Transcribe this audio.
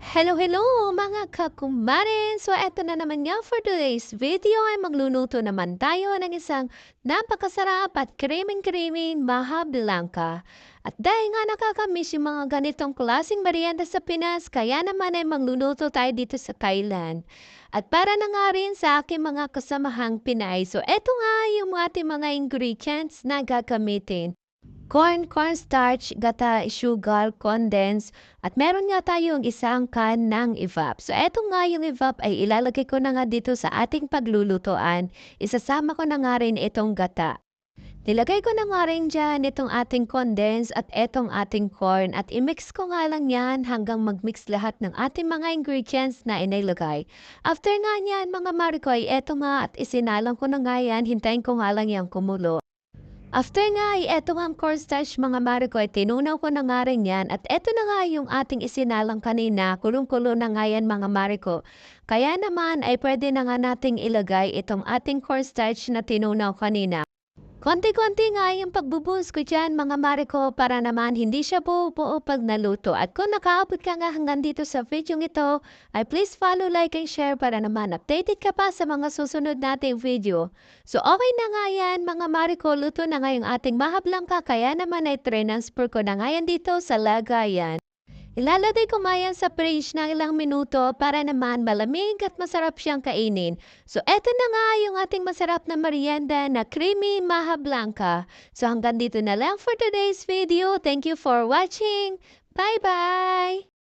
Hello, hello mga kakumare! So eto na naman nga for today's video ay magluluto naman tayo ng isang napakasarap at kriming-kriming maha blanca. At dahil nga nakakamiss yung mga ganitong klaseng merienda sa Pinas, kaya naman ay magluluto tayo dito sa Thailand. At para na nga rin sa aking mga kasamahang Pinay, so eto nga yung ating mga ingredients na gagamitin. Corn, cornstarch, gata, sugar, condense, at meron nga tayong isang can ng evap. So, eto nga yung evap ay ilalagay ko na nga dito sa ating paglulutoan. Isasama ko na nga rin itong gata. Nilagay ko na nga rin dyan itong ating condense at etong ating corn at imix ko nga lang yan hanggang magmix lahat ng ating mga ingredients na inilagay. After nga yan mga marikoy, eto nga at isinalang ko na nga yan, hintayin ko nga lang yan kumulo. After nga ay eto nga ang cornstarch mga mare ko ay tinunaw ko na nga rin yan at eto na nga yung ating isinalang kanina, kulong-kulo na nga yan mga mare. Kaya naman ay pwede na nga nating ilagay itong ating cornstarch na tinunaw kanina. Konti-konti nga yung pagbubuhos ko dyan mga mare ko para naman hindi siya buo pag naluto. At kung nakaabot ka nga hanggang dito sa video ito, ay please follow, like, and share para naman updated ka pa sa mga susunod nating video. So okay na nga yan mga mare ko, luto na nga yung ating mahablang ka, kaya naman ay transfer ko na nga yan dito sa lagayan. Ilalagay ko nga sa fridge ng ilang minuto para naman malamig at masarap siyang kainin. So, eto na nga yung ating masarap na merienda na creamy maha blanca. So, hanggang dito na lang for today's video. Thank you for watching. Bye-bye!